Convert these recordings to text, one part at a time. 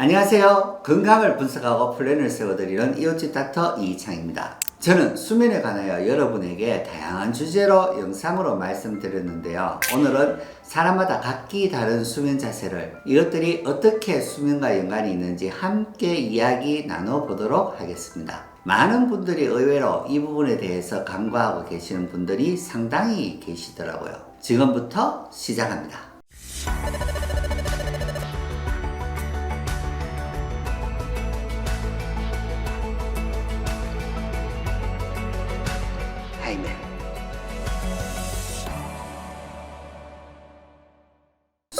안녕하세요. 건강을 분석하고 플랜을 세워드리는 이웃집 닥터 이창입니다. 저는 수면에 관하여 여러분에게 다양한 주제로 영상으로 말씀드렸는데요. 오늘은 사람마다 각기 다른 수면 자세를 이것들이 어떻게 수면과 연관이 있는지 함께 이야기 나눠보도록 하겠습니다. 많은 분들이 의외로 이 부분에 대해서 간과하고 계시는 분들이 상당히 계시더라고요. 지금부터 시작합니다.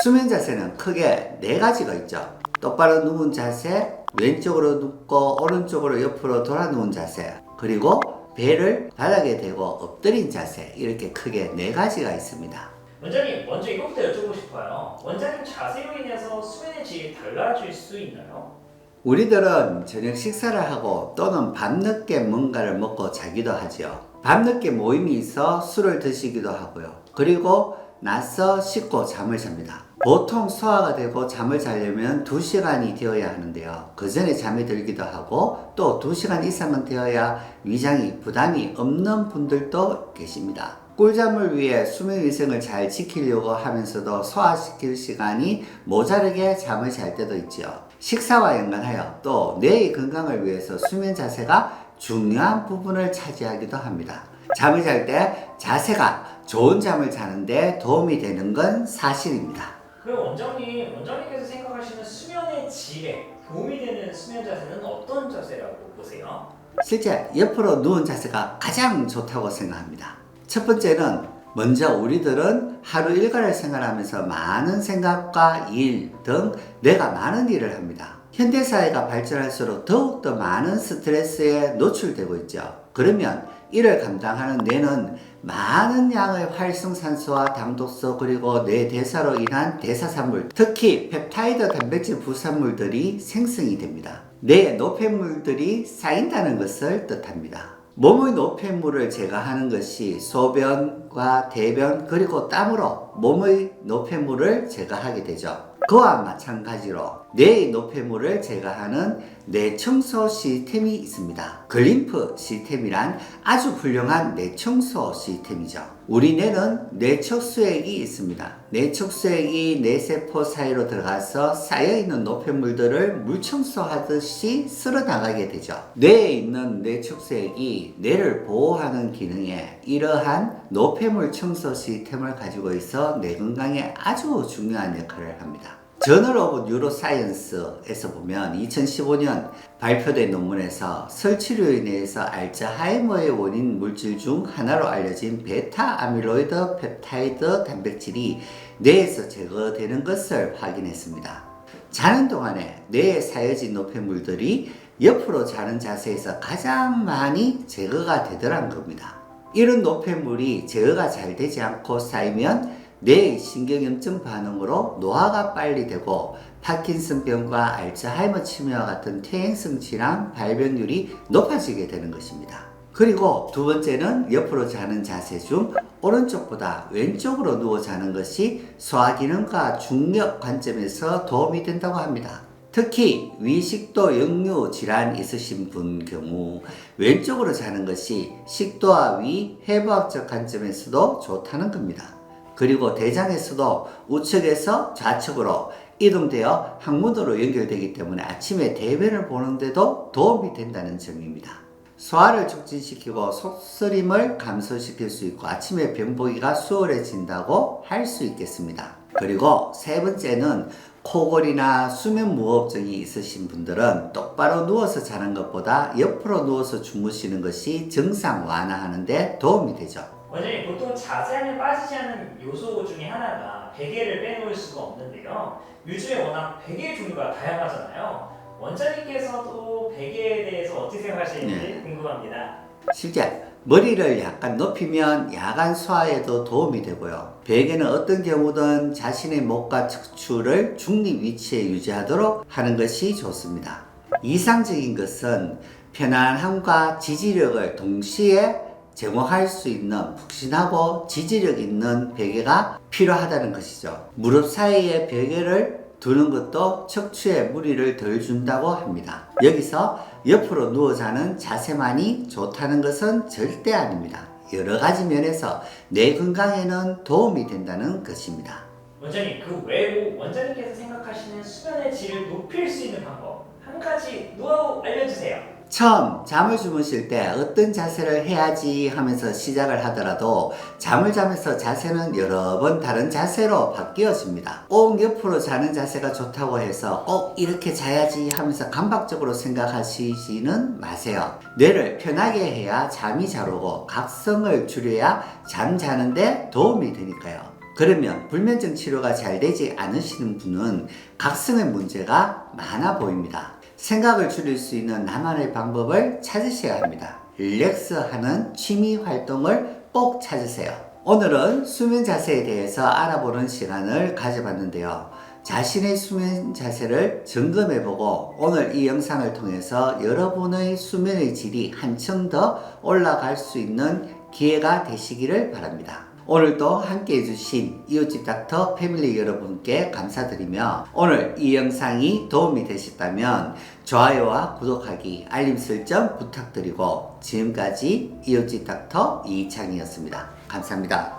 수면 자세는 크게 네 가지가 있죠. 똑바로 누운 자세, 왼쪽으로 눕고 오른쪽으로 옆으로 돌아 누운 자세, 그리고 배를 바닥에 대고 엎드린 자세 이렇게 크게 네 가지가 있습니다. 원장님 먼저 이것부터 여쭤보고 싶어요. 원장님 자세로 인해서 수면의 질이 달라질 수 있나요? 우리들은 저녁 식사를 하고 또는 밤늦게 뭔가를 먹고 자기도 하지요. 밤늦게 모임이 있어 술을 드시기도 하고요. 그리고 나서 씻고 잠을 잡니다. 보통 소화가 되고 잠을 자려면 2시간이 되어야 하는데요. 그 전에 잠이 들기도 하고 또 2시간 이상은 되어야 위장이 부담이 없는 분들도 계십니다. 꿀잠을 위해 수면 위생을 잘 지키려고 하면서도 소화시킬 시간이 모자르게 잠을 잘 때도 있지요. 식사와 연관하여 또 뇌의 건강을 위해서 수면 자세가 중요한 부분을 차지하기도 합니다. 잠을 잘 때 자세가 좋은 잠을 자는데 도움이 되는 건 사실입니다. 그럼 원장님, 원장님께서 생각하시는 수면의 질에 도움이 되는 수면 자세는 어떤 자세라고 보세요? 실제 옆으로 누운 자세가 가장 좋다고 생각합니다. 첫 번째는 먼저 우리들은 하루 일과를 생활하면서 많은 생각과 일 등 내가 많은 일을 합니다. 현대사회가 발전할수록 더욱더 많은 스트레스에 노출되고 있죠. 그러면 이를 감당하는 뇌는 많은 양의 활성산소와 당독소 그리고 뇌 대사로 인한 대사산물 특히 펩타이드 단백질 부산물들이 생성이 됩니다. 뇌에 노폐물들이 쌓인다는 것을 뜻합니다. 몸의 노폐물을 제거하는 것이 소변과 대변 그리고 땀으로 몸의 노폐물을 제거하게 되죠. 그와 마찬가지로 뇌의 노폐물을 제거하는 뇌 청소 시스템이 있습니다. 글림프 시스템이란 아주 훌륭한 뇌 청소 시스템이죠. 우리 뇌는 뇌척수액이 있습니다. 뇌척수액이 뇌세포 사이로 들어가서 쌓여있는 노폐물들을 물청소하듯이 쓸어나가게 되죠. 뇌에 있는 뇌척수액이 뇌를 보호하는 기능에 이러한 노폐물 청소 시스템을 가지고 있어 뇌 건강에 아주 중요한 역할을 합니다. 저널 오브 뉴로사이언스에서 보면 2015년 발표된 논문에서 설치류에 인해서 알츠하이머의 원인 물질 중 하나로 알려진 베타 아밀로이드 펩타이드 단백질이 뇌에서 제거되는 것을 확인했습니다. 자는 동안에 뇌에 쌓여진 노폐물들이 옆으로 자는 자세에서 가장 많이 제거가 되더란 겁니다. 이런 노폐물이 제어가 잘 되지 않고 쌓이면 뇌의 신경염증 반응으로 노화가 빨리 되고 파킨슨병과 알츠하이머 치매와 같은 퇴행성 질환 발병률이 높아지게 되는 것입니다. 그리고 두 번째는 옆으로 자는 자세 중 오른쪽보다 왼쪽으로 누워 자는 것이 소화 기능과 중력 관점에서 도움이 된다고 합니다. 특히 위식도 역류 질환 있으신 분 경우 왼쪽으로 자는 것이 식도와 위 해부학적 관점에서도 좋다는 겁니다. 그리고 대장에서도 우측에서 좌측으로 이동되어 항문으로 연결되기 때문에 아침에 대변을 보는데도 도움이 된다는 점입니다. 소화를 촉진시키고 속쓰림을 감소시킬 수 있고 아침에 변보기가 수월해진다고 할 수 있겠습니다. 그리고 세 번째는 코골이나 수면 무호흡증이 있으신 분들은 똑바로 누워서 자는 것보다 옆으로 누워서 주무시는 것이 증상 완화하는 데 도움이 되죠. 원장님 보통 자세하면 빠지지 않는 요소 중에 하나가 베개를 빼놓을 수가 없는데요. 요즘에 워낙 베개 종류가 다양하잖아요. 원장님께서도 베개에 대해서 어떻게 생각하시는지 네. 궁금합니다. 실제 머리를 약간 높이면 야간 소화에도 도움이 되고요. 베개는 어떤 경우든 자신의 목과 척추를 중립 위치에 유지하도록 하는 것이 좋습니다. 이상적인 것은 편안함과 지지력을 동시에 제공할 수 있는 푹신하고 지지력 있는 베개가 필요하다는 것이죠. 무릎 사이에 베개를 두는 것도 척추에 무리를 덜 준다고 합니다. 여기서 옆으로 누워 자는 자세만이 좋다는 것은 절대 아닙니다. 여러 가지 면에서 뇌 건강에는 도움이 된다는 것입니다. 원장님 그 외로 원장님께서 생각하시는 수면의 질을 높일 수 있는 방법 한 가지 노하우 알려주세요. 처음 잠을 주무실 때 어떤 자세를 해야지 하면서 시작을 하더라도 잠을 자면서 자세는 여러 번 다른 자세로 바뀌어집니다. 꼭 옆으로 자는 자세가 좋다고 해서 꼭 이렇게 자야지 하면서 감각적으로 생각하시지는 마세요. 뇌를 편하게 해야 잠이 잘 오고 각성을 줄여야 잠 자는데 도움이 되니까요. 그러면 불면증 치료가 잘 되지 않으시는 분은 각성의 문제가 많아 보입니다. 생각을 줄일 수 있는 나만의 방법을 찾으셔야 합니다. 릴렉스하는 취미 활동을 꼭 찾으세요. 오늘은 수면 자세에 대해서 알아보는 시간을 가져봤는데요. 자신의 수면 자세를 점검해보고 오늘 이 영상을 통해서 여러분의 수면의 질이 한층 더 올라갈 수 있는 기회가 되시기를 바랍니다. 오늘도 함께 해주신 이웃집 닥터 패밀리 여러분께 감사드리며 오늘 이 영상이 도움이 되셨다면 좋아요와 구독하기, 알림 설정 부탁드리고 지금까지 이웃집 닥터 이창이었습니다. 감사합니다.